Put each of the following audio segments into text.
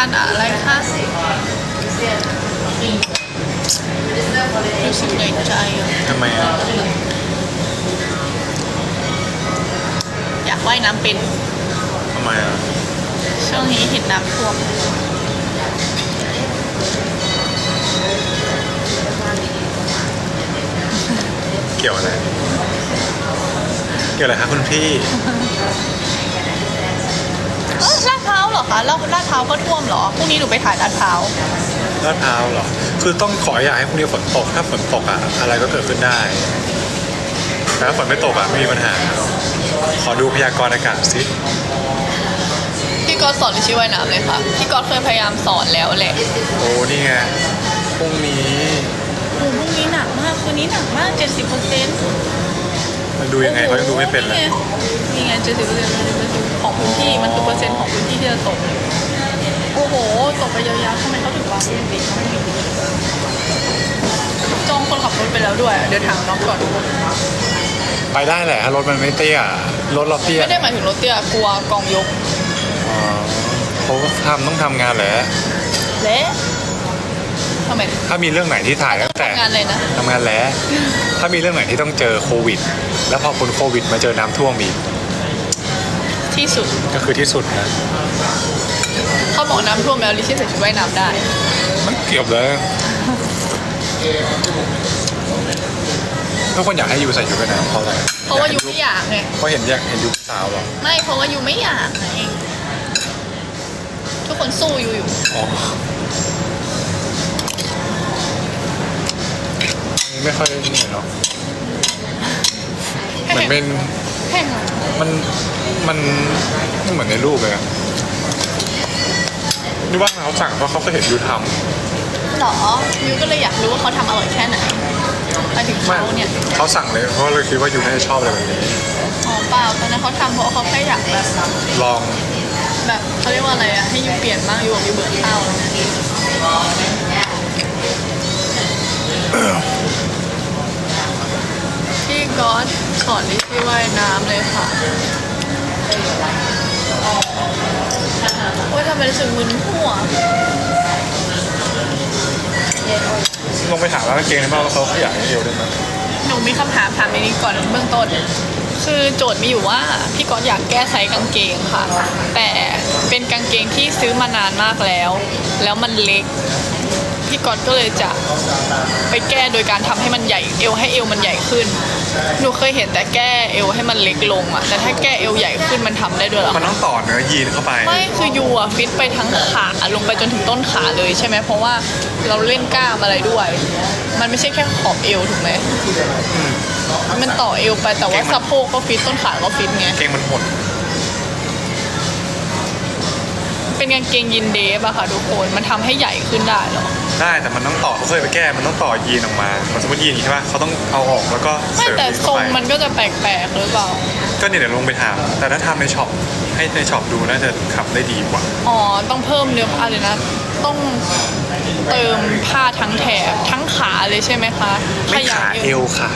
านอะไรคะรู้สึกเหนื่อยใจอะทำไมอะอยากว่ายน้ำเป็นทำไมอะช่วงนี้เห็นน้ำท่วมเกี่ยวอะไร เกี่ยวอะไรคะคุณพี่เออลาดพ ร้าวเหรอคะแล้วลาดพร้าวก็ท่วมเหรอพรุ่งนี้หนูไปถ่ายลาดพร้าวลาดพร้าวเหรอ คือต้องขออย่าให้พรุ่งนี้ฝนตก ถ้าฝนตกอะอะไรก็เกิดขึ้นได้แต่ถ้าฝนไม่ตกอะไม่มีปัญหา ขอดูพยากรณ์อากาศสิพี่ก๊อตสอนลิชี่ว่ายน้ำเลยค่ะพี่ก๊อตเคยพยายามสอนแล้วแหละโอ้นี่ไงพรุ่งนี้โอ้พรุ่งนี้หนักมากคืนนี้หนักมาก70เปอร์เซ็นต์มันดูยังไงเขายังดูไม่เป็นเลยนี่ไง70เปอร์เซ็นต์ ของพื้นที่มันคือเปอร์เซ็นต์ของพื้นที่ที่จะตกโอ้โหตกไปยาวๆทำไมเขาถึงวางพื้นที่จองคนขับรถไปแล้วด้วย เดี๋ยวถามน้องก่อนไปได้แหละถ้ารถมันไม่เตี้ยรถเราเตี้ยไม่ได้หมายถึงรถเตี้ยกลัวกองยกอ๋อเขาก็ทำต้องทำงานแหละเละทำไมถ้ามีเรื่องไหนที่ถ่ายตั้งแต่ทำงานเลยนะทำงานแล้ว ถ้ามีเรื่องไหนที่ต้องเจอโควิด แล้วพอคนโควิดมาเจอน้ำท่วมอีก ที่สุด ก็คือที่สุดนะ เขาบอกน้ำท่วมแล้วลิชี่ใส่ชุดว่ายน้ำได้ มันเกี่ยวเลยทุกคนอยากให้ยูใส่ชุดว่ายน้ำเพราะอะไรเพราะว่ายูไม่อยากไง เพราะเห็นอยากเห็นยูเป็นสาวเหรอ ไม่เพราะว่ายูไม่อยากไงทุกคนสู้ยูอยู่ อ๋อ ไม่ค่อยนี่เนาะเหมือนเป็น แค่นั้นมันมันไม่เหมือนในรูปเลยอะนี่ว่าเขาสั่งเพราะเขาก็เห็นยูทหรอยูก็เลยอยากรู้ว่าเขาทำอร่อยแค่ไหนมาถึงำไม่เขาเนี่ยเขาสั่งเลยเพราะเราคิดว่ายูน่าจะชอบอะไรแบบนี้ อ๋อเปล่าตอนนั้นเขาทำเพราะเขาแค่อยากแบบลองแบบเขาเรียกว่าอะไรอะให้ยูเปลี่ยนบ้างยูบอกยูเบื่อข้าวอะไรเงี้ยพี่ ก๊อตสอนลิชี่ว่ายน้ำเลยค่ะว่าทำไมรู้สึกมึนหัว ลงไปถามร้านกางเกงในบ้านว่าเขาขยายให้เอวได้ไหมหนูมีคำถามถามในนี้ก่อนเบื้องต้น คือโจทย์มีอยู่ว่าพี่ก๊อตอยากแก้ไซส์กางเกงค่ะ แต่เป็นกางเกงที่ซื้อมานานมากแล้ว แล้วมันเล็ก พี่ก๊อตก็เลยจะไปแก้โดยการทำให้มันใหญ่เอวให้เอวมันใหญ่ขึ้น หนูเคยเห็นแต่แก้เอวให้มันเล็กลงอะแต่ถ้าแก้เอวใหญ่ขึ้นมันทำได้ด้วยเหรอ มันต้องต่อเนื้อยีนเข้าไป ไม่คือยูอะฟิตไปทั้งขาลงไปจนถึงต้นขาเลยใช่ไหมเพราะว่าเราเล่นกล้ามอะไรด้วย มันไม่ใช่แค่ขอบเอวถูกไหมมันต่อเอวไปแต่ว่าเก่งมันสะโพกก็ฟิตต้นขาก็ฟิตไง เกงมันหด เป็นกางเกงยินเดฟอะค่ะทุกคนมันทำให้ใหญ่ขึ้นได้เหรอได้แต่มันต้องต่อเขาเคยไปแก้ มันต้องต่อยีนออกมามันสมมติยีนอย่างนี้ใช่ป่ะเขาต้องเอาออกแล้วก็ไม่เสริมแต่ยีนทรเข้างไปมันก็จะแปลกๆหรือเปล่า ก็เนี่ยเดี๋ยวลงไปถาม แต่ถ้าทำในช็อปให้ในช็อปดูน่าจะขับได้ดีกว่า อ๋อ ต้องเพิ่มเนื้อผ้าเลยนะ ต้องเติมผ้าทั้งแถบทั้งขาเลยใช่ไหมคะไม่ขาเอวค่ะ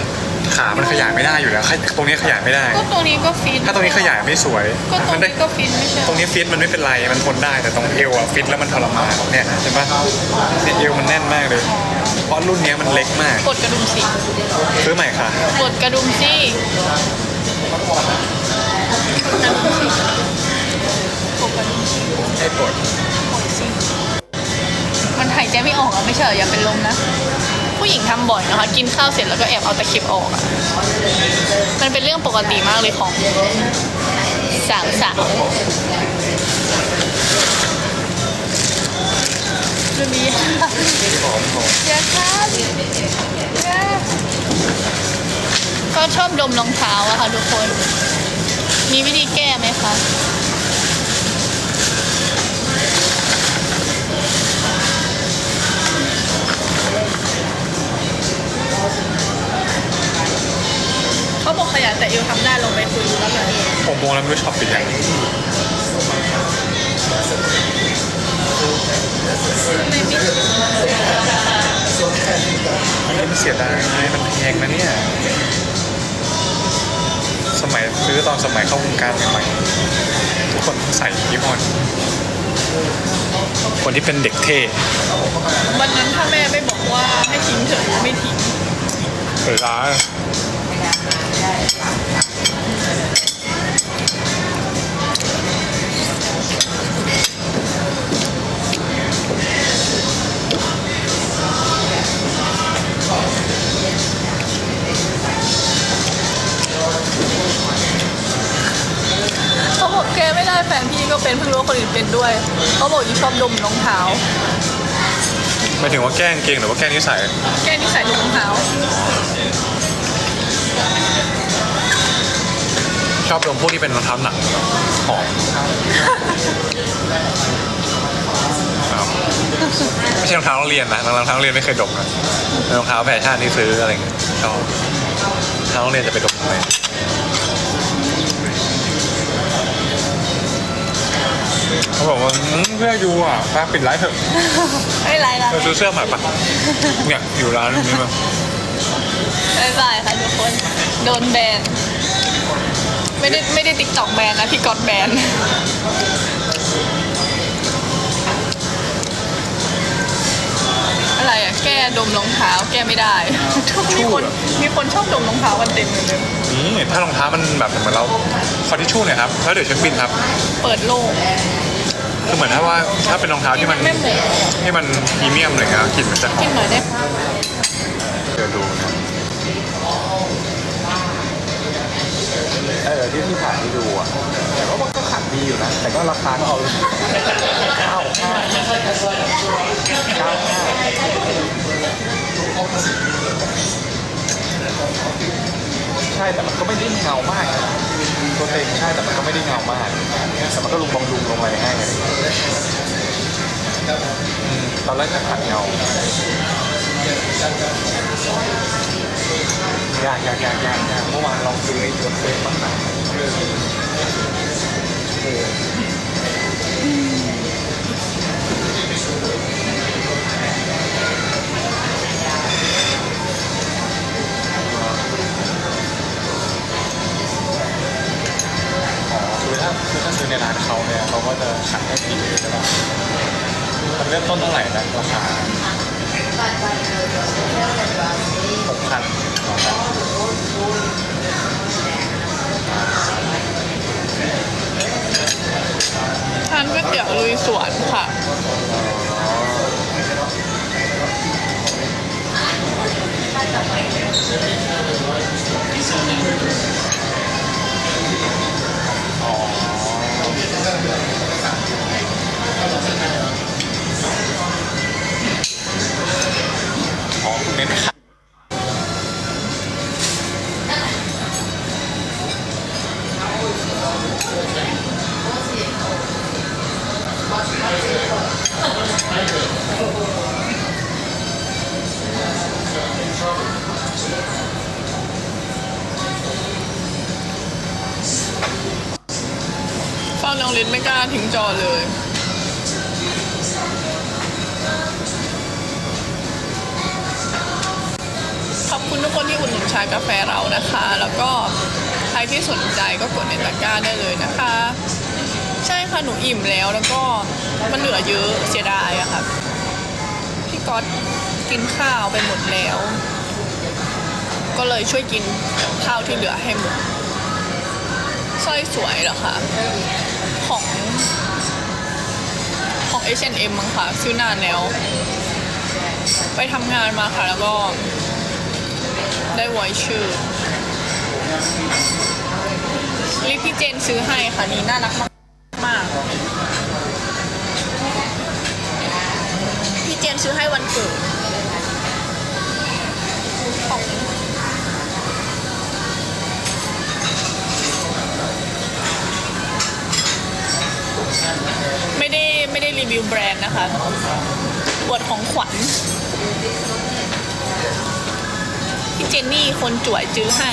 ขามันขยายไม่ได้อยู่แล้วขยตรงนี้ขยายไม่ได้ ก็ตรงนี้ก็ฟิตถ้าตรงนี้ขยายไม่สวย ก็ตรงมัได้นี้ก็ฟิตไม่ใช่เหรอตรงนี้ฟิตมันไม่เป็นไร มันทนได้ แต่ตรงเอวอะฟิตแล้วมันทรมานเนี่ยเห็นปะเนี่ยเอวมันแน่นมากเลย เพราะรุ่นเนี้ยมันเล็กมาก กดกระดุมสิซื้อใหม่ค่ะ กดกระดุมสิกระดุมสิกดกระดุมสิให้ปลดกดสิมันหายใจไม่ออกอะไม่ใช่เหรออย่าเป็นลมนะ ผู้หญิงทำบ่อยนะคะ กินข้าวเสร็จแล้วก็แอบเอาตะเข็บออกอะมันเป็นเรื่องปกติมากเลยของสาวสาวดูดีหอมหอมอย่าครับก็ชอบดมรองเท้าอะค่ะทุกคน มีวิธีแก้ไหมคะ เขาบอกขยันแต่อิวทำได้ลงไปคุยดูแล้วแบบนี้ผมมองแล้วไม่รู้ช็อปปิดยังอันนี้มันเสียดายไงมันแพงนะเนี่ย สมัยซื้อตอนสมัยเข้าวงการใหม่ๆทุกคนใส่ยี่ห้อนี้คนที่เป็นเด็กเท่วันนั้นถ้าแม่ไม่บอกว่าให้ทิ้งเถอะไม่ทิ้งเปิดร้านเขา ก็เป็นเพิ่งรู้ว่าคนอื่นเป็นด้วย เขาบอกอยู่ชอบดมรองเท้า หมายถึงว่าแกล้งเก่งหรือว่าแกล้งนิสัยแกนี่ใส่ดมรองเท้า ชอบดมพวกที่เป็นรองเท้าหนังหอมครับไม่ใช่รองเท้าโรงเรียนนะรองเท้าโรงเรียนไม่เคยดมนะเป็นรองเท้าแฟชั่นที่ซื้ออะไรเงี้ยชอบรองเท้าโรงเรียนจะไปดมทำไม เขาบอกว่าอืมเพื่อยูอะป้าปิดไลฟ์เถอะไม่ไรละเราซื้อเสื้อใหม่ปะเนี่ยอยู่ร้านนี้มาบ๊ายบายค่ะทุกคน โดนแบน ไม่ได้ไม่ได้ติ๊กตอกแบนนะพี่ก๊อตแบน อะไรอะ แก้ดมรองเท้าแก้ไม่ได้มีคนมีคนชอบดมรองเท้ากันเต็มเลย นี่ถ้ารองเท้ามันแบบเหมือนเราคอทิชชู่เนี่ยครับแล้วเดี๋ยวเช็คบินครับ เปิดโลก คือเหมือนถ้าว่าถ้าเป็นรองเท้าที่มันไม่หมูที่มันพรีเมียมอะไรเงี้ยกลิ่นมันจะหอกินมหน่อยได้ปะเดี๋ยวดูนะเออที่ที่ถ่ายให้ดูอะแต่ว่ามันก็ขัดดีอยู่นะ แต่ก็ราคาก็เอาเก้าห้าเก้าห้า ใช่แต่มันก็ไม่ได้เงามากนะตัวเต็งใช่แต่มันก็ไม่ได้เงามากแต่มันก็ลุงบองลุงลงอะไรให้างเงี้ยอืมตอนแรกจะขัดเงายากยากยากยากยากเมื่อวานลองซื้อไอ้ตัวเต็งบ้างนะ คือถ้าคือถ้าซื้อในร้านเขาเนี่ยเขาก็จะขายให้ฟรีใช่ไหมมันเริ่มต้นเท่าไหร่นะราคา น้องลินไม่กล้าทิ้งจอเลย ขอบคุณทุกคนที่อุดหนุนชากาแฟเรานะคะ แล้วก็ใครที่สนใจก็กดในตะกร้าได้เลยนะคะ ใช่ค่ะ หนูอิ่มแล้วแล้วก็มันเหลือเยอะเสียดายอะค่ะ พี่ก๊อตกินข้าวไปหมดแล้ว ก็เลยช่วยกินข้าวที่เหลือให้หมดสร้อยสวยเหรอคะ ของของ H&M มั้งค่ะซื้อนานแล้ว ไปทำงานมาค่ะแล้วก็ ได้ไว้ชื่อลิปพี่เจนซื้อให้ค่ะนี่น่ารักมากพี่เจนซื้อให้วันเกิด วแบรนด์นะคะอวดของขวัญพี่เจนนี่คนจ่วยจื้อให้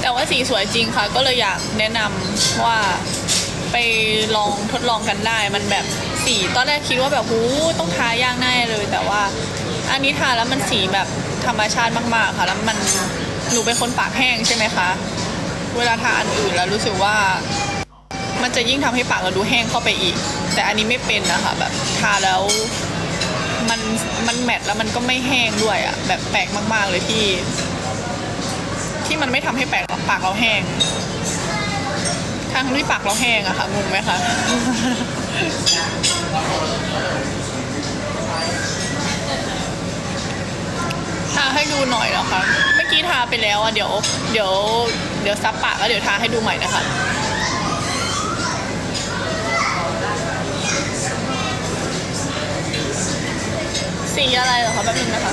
แต่ว่าสีสวยจริงค่ะ ก็เลยอยากแนะนำว่าไปลองทดลองกันได้ มันแบบสี ตอนแรกคิดว่าแบบหูต้องทายากแน่เลย แต่ว่าอันนี้ทาแล้วมันสีแบบธรรมชาติมาก ๆ ค่ะ แล้วมัน นูเป็นคนปากแห้งใช่ไหมคะ เวลาทาอันอื่นแล้วรู้สึกว่า มันจะยิ่งทำให้ปากเราดูแห้งเข้าไปอีก แต่อันนี้ไม่เป็นนะคะแบบทาแล้วมันมันแมทแล้วมันก็ไม่แห้งด้วยอะแบบแปลกมากๆเลยที่ ที่มันไม่ทำให้แปลกปากเราแห้งทางที่ปากเราแห้งอะค่ะงงไหมคะ ทาให้ดูหน่อยนะคะเมื่อกี้ทาไปแล้วอะเดี๋ยว เดี๋ยว เดี๋ยวซับปากแล้วเดี๋ยวทาให้ดูใหม่นะคะสีอะไรเหรอคะแป๊บนึงนะคะ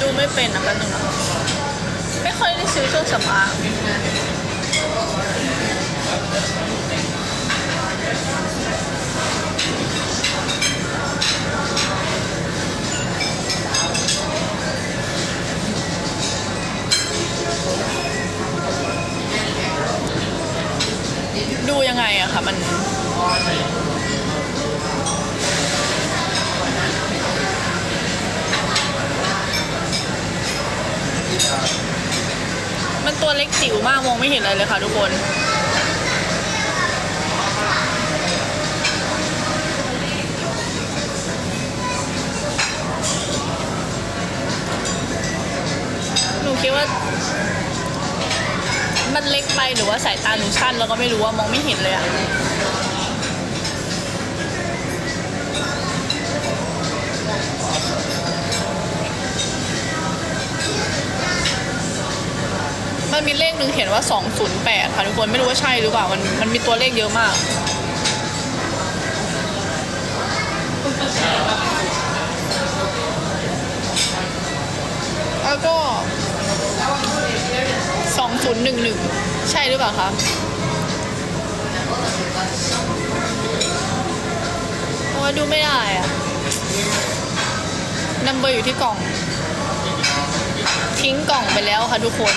ดูไม่เป็นนะแป๊บนึงนะไม่ค่อยได้ซื้อเครื่องสำอาง ก็ไม่รู้ว่ามองไม่เห็นเลยอะมันมีเลขหนึ่งเขียนว่า 208 ค่ะทุกคนไม่รู้ว่าใช่หรือเปล่า มันมันมีตัวเลขเยอะมากแล้วก็ 2011 ใช่หรือเปล่าคะ ว่าดูไม่ได้อะนัมเบอร์อยู่ที่กล่อง ทิ้งกล่องไปแล้วค่ะทุกคน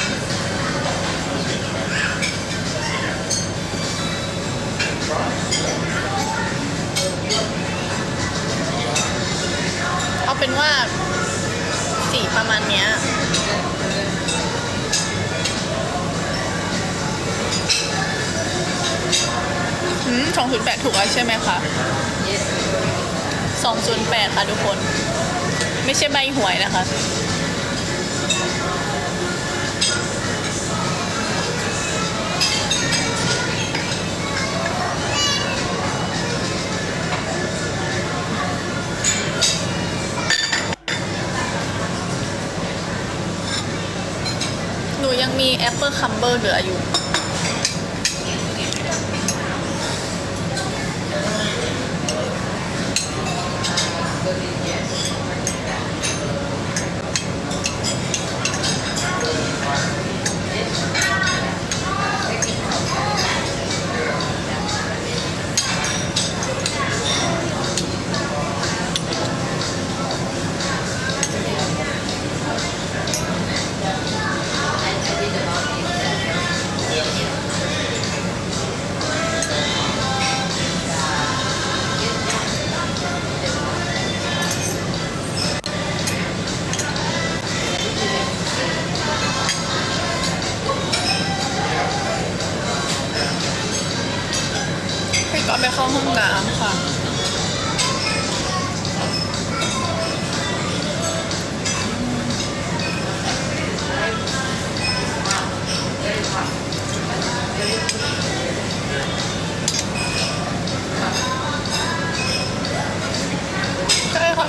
เอาเป็นว่าสีประมาณเนี้ยอืมสองศูนย์แปดถูกแล้วใช่ไหมคะ สองศูนแปดค่ะทุกคน ไม่ใช่ใบหวยนะคะ หนูยังมีแอปเปิลคัมเบอร์เหลืออยู่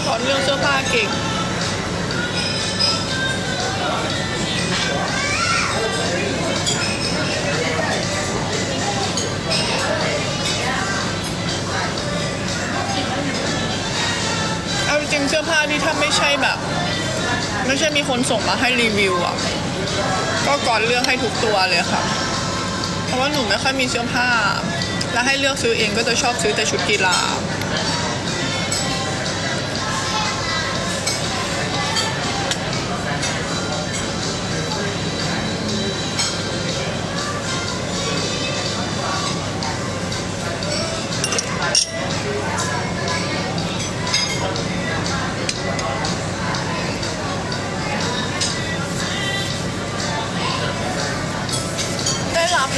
สอนเรื่องเสื้อผ้าเก่งเอาจริงเสื้อผ้าที่ถ้าไม่ใช่แบบ ไม่ใช่มีคนส่งมาให้รีวิวอะ ก็ก่อนเลือกให้ทุกตัวเลยค่ะ เพราะว่าหนูไม่ค่อยมีเสื้อผ้า แล้วให้เลือกซื้อเองก็จะชอบซื้อแต่ชุดกีฬา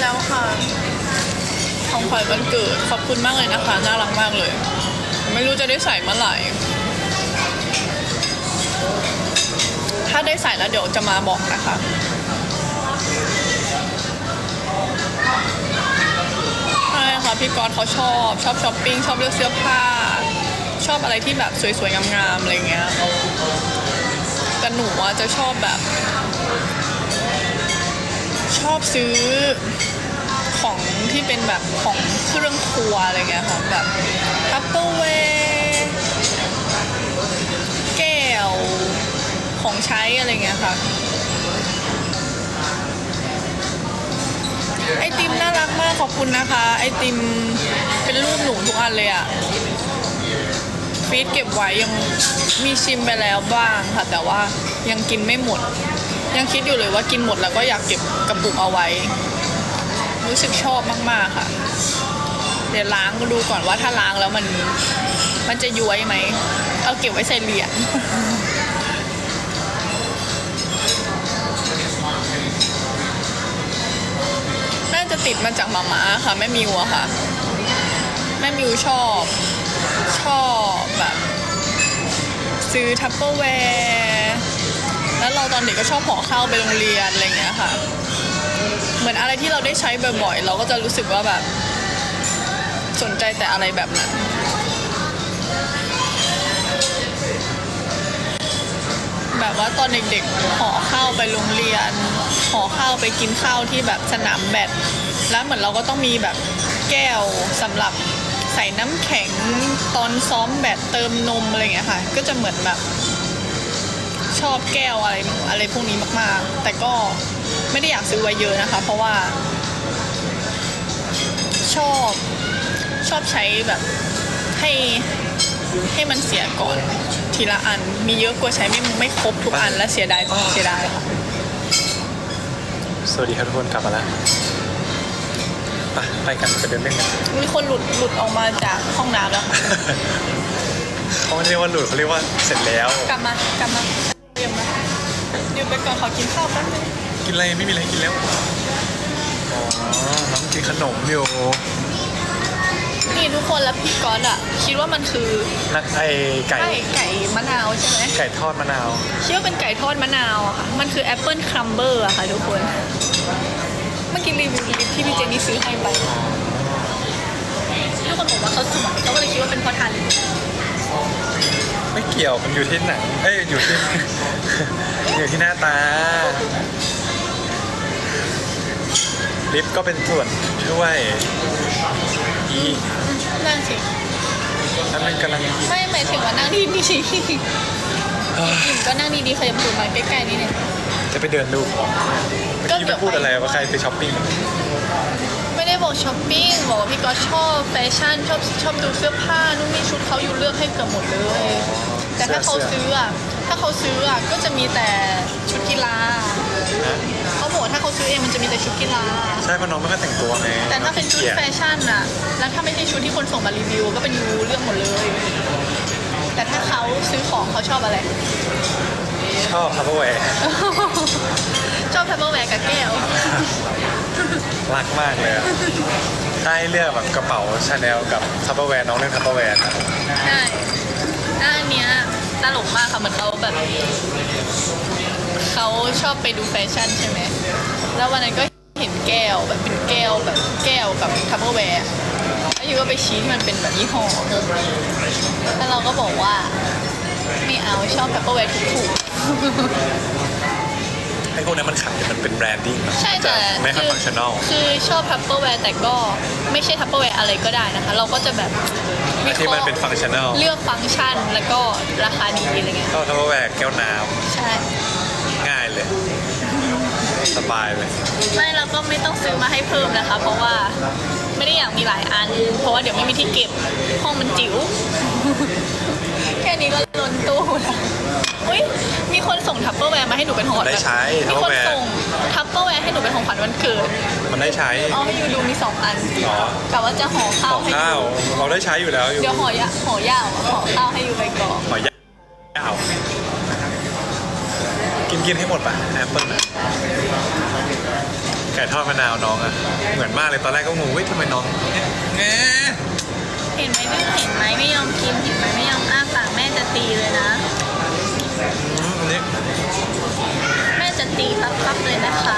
แล้วค่ะของขวัญวันเกิดขอบคุณมากเลยนะคะ น่ารักมากเลย ไม่รู้จะได้ใส่เมื่อไหร่ ถ้าได้ใส่แล้วเดี๋ยวจะมาบอกนะคะใช่ค่ะพี่กรณ์เขาชอบชอบช้อปปิ้งชอบเลือกเสื้อผ้า ชอบอะไรที่แบบสวยๆงามๆอะไรเงี้ยแต่หนูอะจะชอบแบบ ชอบซื้อของที่เป็นแบบของเครื่องครัวอะไรเงี้ยค่ะแบบทัพเปอร์แวร์แก้วของใช้อะไรเงี้ยค่ะไอติมน่ารักมากขอบคุณนะคะ ไอติมเป็นรูปหนูทุกอันเลยอะฟีดเก็บไว้ยังมีชิมไปแล้วบ้างค่ะ แต่ว่ายังกินไม่หมด ยังคิดอยู่เลยว่ากินหมดแล้วก็อยากเก็บกระปุกเอาไว้ รู้สึกชอบมากๆค่ะ เดี๋ยวล้างดูก่อนว่าถ้าล้างแล้วมันมันจะย้วยไหม เอาเก็บไว้ใส่เหรียญน่าจะติดมาจากหมาม้าค่ะแม่มิวอะค่ะแม่มิวชอบชอบแบบ ซื้อทัพเปอร์แวร์ แล้วเราตอนเด็กก็ชอบห่อข้าวไปโรงเรียนอะไรเงี้ยค่ะ เหมือนอะไรที่เราได้ใช้บ่อยๆ เราก็จะรู้สึกว่าแบบ สนใจแต่อะไรแบบนั้นแบบว่าตอนเด็กๆห่อข้าวไปโรงเรียนห่อข้าวไปกินข้าวที่แบบสนามแบดแล้วเหมือนเราก็ต้องมีแบบแก้วสำหรับใส่น้ำแข็งตอนซ้อมแบดเติมนมอะไรอย่างเงี้ยค่ะ ก็จะเหมือนแบบ ชอบแก้วอะไรอะไรพวกนี้มาก ๆ แต่ก็ไม่ได้อยากซื้อไว้เยอะนะคะ เพราะว่า ชอบชอบใช้แบบให้ให้มันเสียก่อนทีละอัน มีเยอะกว่าใช้ไม่ไม่ครบทุกอันและเสียดายเสียดายค่ะสวัสดีครับทุกคนกลับมาแล้วไปไปกันไปเดินเล่นกันมีคนหลุดหลุดออกมาจากห้องน้ำแล้วค่ะเขาไม่เรียกว่าหลุดเขาเรียกว่าเสร็จแล้ว กลับมากลับมาเรียมมา เดี๋ยวไปก่อนขอกินข้าวแป๊บนึงกินอะไรไม่มีอะไรกินแล้วอ๋อน้องกินขนมอยู่นี่ทุกคนแล้วพี่ก๊อตอะ คิดว่ามันคือนักไอไก่ไก่ไก่มะนาวใช่ไหมไก่ทอดมะนาวคิดว่าเป็นไก่ทอดมะนาวอะค่ะมันคือแอปเปิลครัมเบอร์อะค่ะทุกคนเมื่อกี้รีวิวลิปที่พี่เจนนี่ซื้อให้ไปทุกคนบอกว่าเขาสวยเขาก็เลยคิดว่าเป็นเพราะทานลิป ไม่เกี่ยวมันอยู่ที่หนังเอ้ยอยู่ที่ อยู่ที่หน้าตา ลิปก็เป็นส่วนช่วยอีนั่งสินั่นมันกำลังอีไม่หมายถึงว่านั่งดีดีๆอิ่มก็นั่งดีๆขยับตัวมาใกล้ๆนิดนึง จะไปเดินดูของเมื่อก็กี้เดี๋ไม่ยวพูดไปอะไรว่าใครไปช้อปปิ้ง ไม่ได้บอกช้อปปิ้งบอกว่าพี่ก๊อตชอบแฟชั่นชอบชอบดูเสื้อผ้านู่นนี่ชุดเขาอยู่เลือกให้เกือบหมดเลย แต่ถ้าเขาซื้ออะถ้าเขาซื้ออะก็จะมีแต่ชุดกีฬานะเขาบอกว่าถ้าเขาซื้อเองมันจะมีแต่ชุดกีฬาใช่เพราะน้องไม่ค่อยแต่งตัวไงแต่ถ้าเป็นชุดขี้กียจแฟชั่นน่ะ แล้วถ้าไม่ใช่ชุดที่คนส่งมารีวิว ก็เป็นยูเรื่องหมดเลย แต่ถ้าเขาซื้อของเขาชอบอะไร ชอบทัพเปอร์แวร์ ชอบทัพเปอร์แวร์กับแก้ว รักมากเลยอะถ้าให้เลือกแบบกระเป๋าชาแนลกับทัพเปอร์แวร์น้องเลือกทัพเปอร์แวร์นะใช่หน้าเนี้ยตลกมากค่ะเหมือนเขาแบบ เขาชอบไปดูแฟชั่นใช่ไหม แล้ววันนั้นก็เห็นแก้วแบบเป็นแก้วแบบแก้วกับทัพเปอร์แวร์แล้วอยู่ก็ไปชี้ที่มันเป็นแบบยี่ห้อแล้วเราก็บอกว่า ไม่เอาชอบทัพเปอร์แวร์ถูกๆไอ้ พวกนั้นมันขายมันเป็นแบรนดิ้งอะใช่จะแต่ไม่ค่อยฟังชั่นอลคือชอบทัพเปอร์แวร์แต่ก็ไม่ใช่ทัพเปอร์แวร์อะไรก็ได้นะคะ เราก็จะแบบวิที่เคมันราะห์เป็นฟังชั่นอลเลือกฟังก์ชันแล้วก็ราคาดีอะไรเงี้ยก็ทัพเปอร์แวร์แก้วน้ใช่ำง่ายเลยสบายเลยไม่เราก็ไม่ต้องซื้อมาให้เพิ่มนะคะ เพราะว่าไม่ได้อยากมีหลายอัน เพราะว่าเดี๋ยวไม่มีที่เก็บห้องมันจิ๋ว แค่นี้ก็ล้นตู้แล้วอุ้ยมีคนส่งทัพเปอร์แวร์มาให้หนูเป็นของขวัญได้ใช้มีคน Tupperware ส่งทัพเปอร์แวร์ให้หนูเป็นของขวัญวันเกิดมันได้ใช้ เอาให้ยูดูมีสองอันอ๋อกะว่าจะห่อข้าขวองให้ข้าวยูเราได้ใช้อยู่แล้วอยู่เดี๋ยวห่อยะห่อยาวห่อข้าวให้ยูไปก่อนหอยยาวกินกินให้หมดป่ะแอปเปิ้ลไก่ทอดมะนาวน้องอะเหมือนมากเลยตอนแรกก็งงเฮ้ยทำไมน้องแงเห็นไหมไม่เห็นไหมไม่ยอมกินเห็นไหมไม่ยอม ตีเลยนะอืมอันนี้แม่จะตีปั๊บปั๊บเลยนะคะ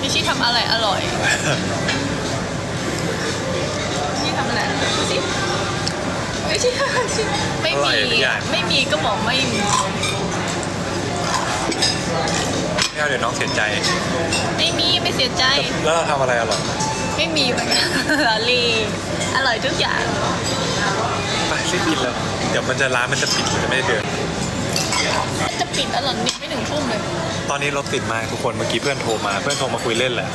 พี่ชิทำอะไรอร่อยพี่ทำอะไรดูสิไม่ใช่ไม่มี ไม่มีก็บอกไม่มี ไม่เอาเดี๋ยวน้องเสียใจ ไม่มีไม่เสียใจ แล้วเราทำอะไรอร่อยไม่มีเหมือนกันลอลีอร่อยทุกอย่างไปรีบกินแล้ว เดี๋ยวมันจะร้านมันจะปิดมันจะไม่ได้เดิน จะปิดแล้วเหรอนี่ไม่ถึงทุ่มเลย ตอนนี้รถติดมากทุกคนเมื่อกี้เพื่อนโทรมา เพื่อนโทรมาคุยเล่นแหละ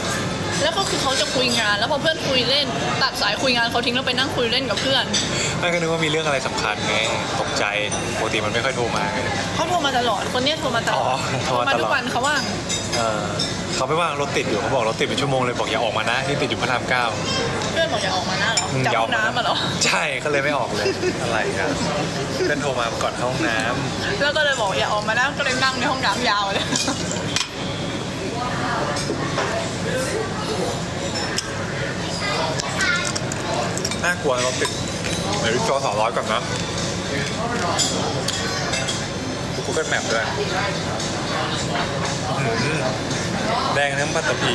แล้วก็คือเขาจะคุยงาน แล้วพอเพื่อนคุยเล่น ตัดสายคุยงานเขาทิ้งแล้วไปนั่งคุยเล่นกับเพื่อนไม่ก็นึกว่ามีเรื่องอะไรสำคัญไงตกใจปกติมันไม่ค่อยโทรมาไง เขาโทรมาตลอดคนเนี้ยโทรมาตลอดอ๋อโทรมาตลอด ทุกวันเขาว่างเออเขาไม่ว่างรถติดอยู่เขาบอกรถติดเป็นชั่วโมงเลยบอกอย่าออกมานะที่ติดอยู่พระรามเก้า เพื่อนบอกอย่าออกมาหน้าเหรออืมจากอย่าอห้ออกงมา น้ำมาเหรอ ใช่ก็เลยไม่ออกเลย อะไรครับเพื่อนโทรมาก่อนเข้าห้องน้ำแล้วก็เลยบอกอย่าออกมาหน้าก็เลยนั่งในห้องน้ำยาวเลย น่ากลัวรถติดเดี๋ยวจอสองร้อยก่อนนะดูกูเกิลแมปด้วยอื้อหือแดงทั้งปัตตภี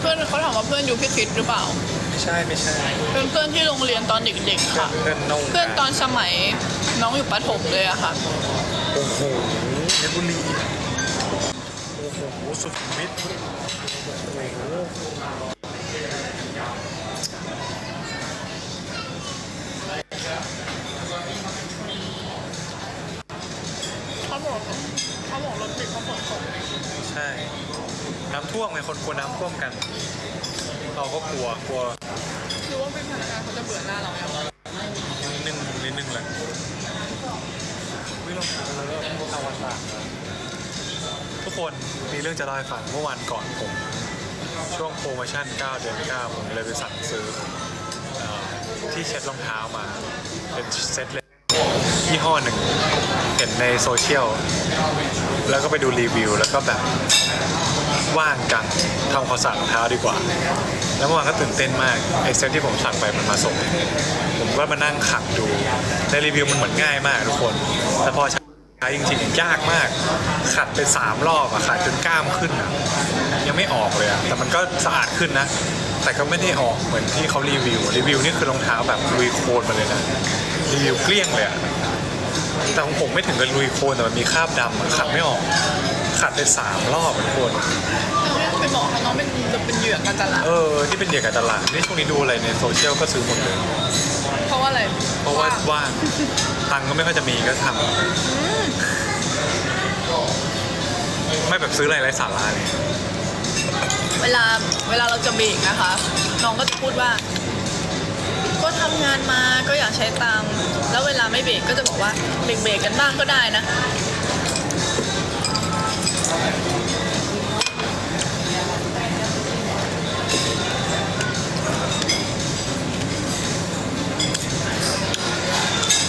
เพื่อนเขาถามว่าเพื่อนอยู่พี่คริดหรือเปล่า ไม่ใช่ไม่ใช่เป็นเพื่อนที่โรงเรียนตอนเด็กๆค่ะ เพื่อนน้องเพื่อนตอนสมัยน้องอยู่ประถมเลยอะค่ะ โอ้โหเพชรบุรีโอ้โหสุขุมวิทโอ้โห น้ำท่วมไงคนกลัวน้ำท่วมกัน เราก็กลัวกลัวหรือว่าเป็นพนักงานเขาจะเบื่อหน้าเราเนี่ยนิดนึงนิดนึงเลยวิลงเลยอวสานทุกคนมีเรื่องจะเล่าให้ฟังเมื่อวันก่อนผม ช่วงโปรโมชั่น 9 เดือน 9 ผมเลยไปสั่งซื้อเอ่อที่เช็ดรองเท้ามา เป็นเซ็ตเลย ยี่ห้อหนึ่งเห็นในโซเชียล แล้วก็ไปดูรีวิว แล้วก็แบบว่างจังทำความสะอาดรองเท้าดีกว่า แล้วเมื่อวานก็ตื่นเต้นมากไอ้เซ็ตที่ผมสั่งไปมันมาส่ง ผมก็มานั่งขัดดู ในรีวิวมันเหมือนง่ายมากทุกคน แต่พอใช้จริงๆยากมาก ขัดไปสามรอบอะขัดจนกล้ามขึ้นอะยังไม่ออกเลยอะแต่มันก็สะอาดขึ้นนะ แต่ก็ไม่ได้ออกเหมือนที่เขารีวิว รีวิวนี่คือรองเท้าแบบลุยโคนมาเลยนะ รีวิวเกลี้ยงเลยอะ แต่ของผมไม่ถึงกับลุยโคลนแต่มันมีคราบดำอะขัดไม่ออก ขัดไปสามรอบอะทุกคนเราไม่ไปบอกเขาน้องเป็นเป็นเหยื่อกันตลาดเออ ที่เป็นเด็กกับตลาดนี่ช่วงนี้ดูอะไรในโซเชียลก็ซื้อหมดเลย เพราะว่าอะไรเพราะว่าว่างตังค์ก็ไม่ค่อยจะมีก็ทำไม่แบบซื้ออะไรไร้สาระเลย เวลาเวลาเราจะเบรกนะคะ น้องก็จะพูดว่าก็ ทำงานมาก็อยากใช้ตังค์แล้วเวลาไม่เบรกก็จะบอกว่าเบรกเบรกกันบ้างก็ได้นะ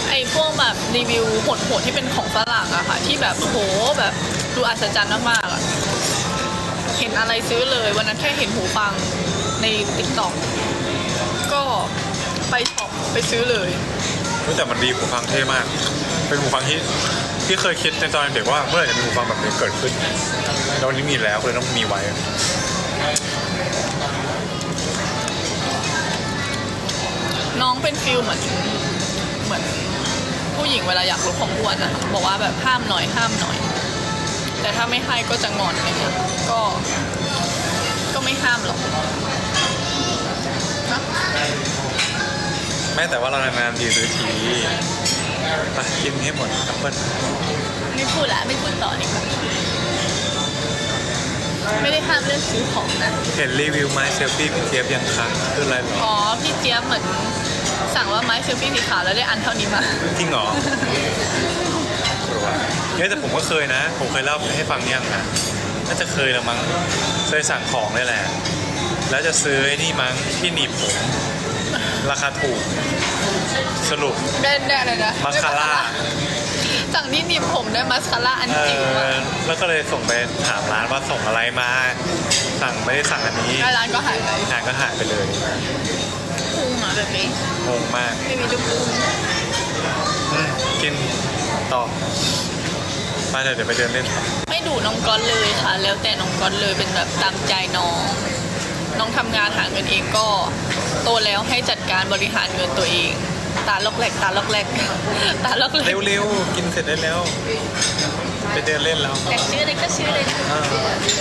ไอ้พวกแบบรีวิวโหดๆที่เป็นของฝรั่งอะค่ะ ที่แบบโหแบบดูอัศจรรย์มากๆอะเห็นอะไรซื้อเลย วันนั้นแค่เห็นหูฟังในติ๊กต็อก ไปช็อปไปซื้อเลยแต่มันดีหูฟังเท่มาก เป็นหูฟังที่ที่เคยคิดในตอนเด็กว่าเมื่อไหร่จะมีหูฟังแบบนี้เกิดขึ้นแล้ววันนี้มีแล้วเลยต้องมีไว้ น้องเป็นฟิลเหมือนเหมือน ผู้หญิงเวลาอยากลดความอ้วนนะคะบอกว่าแบบห้ามหน่อยห้ามหน่อย แต่ถ้าไม่ให้ก็จะงอนอะไรเงี้ยก็ ก็ไม่ห้ามหรอกนะแม้แต่ว่าเรานานๆทีซื้อทีไปกินให้หมดแอปเปิ้ลไม่พูดละไม่พูดต่อดีกว่าไม่ได้ห้ามเรื่องซื้อของนะ เห็นรีวิวไม้เซลฟี่พี่เจี๊ยบยังคะคืออะไรเหรออ๋อพี่เจี๊ยบเหมือนสั่งว่าไม้เซลฟี่สีขาวแล้วได้อันเท่านี้มาจริงเหรอ กลัวเนี่ยแต่ผมก็เคยนะ ผมเคยเล่าให้ฟังยังนะน่าจะเคยแล้วมั้งเคยสั่งของนี่แหละ แล้วจะซื้อไอ้นี่มั้งที่หนีบผม ราคาถูก สรุปได้ได้เลยนะมาคาร่าจากที่หนีบผมด้วยมาสคาร่าอันเอจิ๋วอะอแล้วก็เลยส่งไปถามร้านว่าส่งอะไรมา สั่งไม่ได้สั่งอันนี้แล้วร้านก็หายไปงานก็หายไปเลยพุงเหรอแบบนี้งงมากไม่มีลูกพุงอืมกินต่อมาเดี๋ยวเดี๋ยวไปเดินเล่นต่อไม่ดูน้องก๊อตเลยค่ะ แล้วแต่น้องก๊อตเลยเป็นแบบตามใจน้อง น้องทำงานหาเงินเองก็ โตแล้วให้จัดการบริหารเงินตัวเอง ตาลอกแหลกตาลอกแหลกตาลอกแหลกเร็วๆ กินเสร็จได้แล้ว ไปเดินเล่นแล้วอยากซื้ออะไรก็ซื้อเลยนะอ่า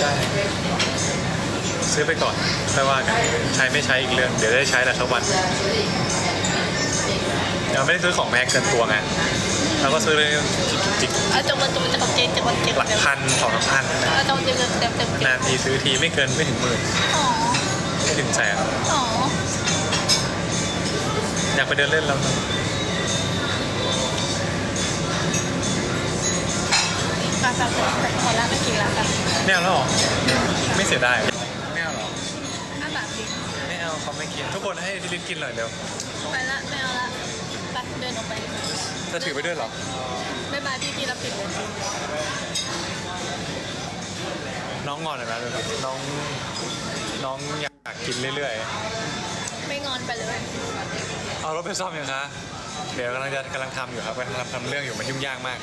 ได้ซื้อไปก่อนไม่ว่ากัน ใช้ไม่ใช้อีกเรื่อง เดี๋ยวได้ใช้แหละทุกวันเราไม่ได้ซื้อของแพงเกินตัวไงเราก็ซื้อเลยจิกเอาจังหวะจังหวะจังหวะเจ๊จังหวะเจ๊ๆหลักพันสองสามพันนะเอาจังหวะเจ๊เต็มเต็มเต็มนานทีซื้อทีไม่เกินไม่ถึงหมื่นอ๋อไม่ถึงแสนอ๋อ อยากไปเดินเล่นแล้วนะไปไปไปพอละไม่กินละไปไม่เอาแล้วเหรอไม่เสียดายไม่เอาเหรอห้าบาทดิไม่เอาเขาไม่กิน ทุกคนให้พี่ลิศกินหน่อยเร็วไปละไม่เอาละไปเดินออกไปจะถือไปด้วยเหรอบ๊ายบายพี่พี่รับผิดเลยน้องงอนหน่อยนะน้องน้องอยากกินเรื่อยไม่งอนไปเลยๆ เอารถไปซ่อมยังคะ เดี๋ยวกำลังจะกำลังทำอยู่ครับกำลังทำเรื่องอยู่มันยุ่งยากมาก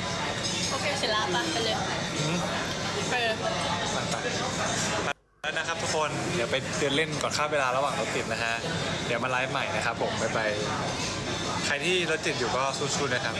โอเคเสร็จละไปไปเลยอืมไปเลยไปๆ แล้วนะครับทุกคน เดี๋ยวไปเดินเล่นก่อนข้ามเวลาระหว่างรถติดนะฮะ เดี๋ยวมาไลฟ์ใหม่นะครับผมไปไปใครที่รถติดอยู่ก็สู้ๆนะครับ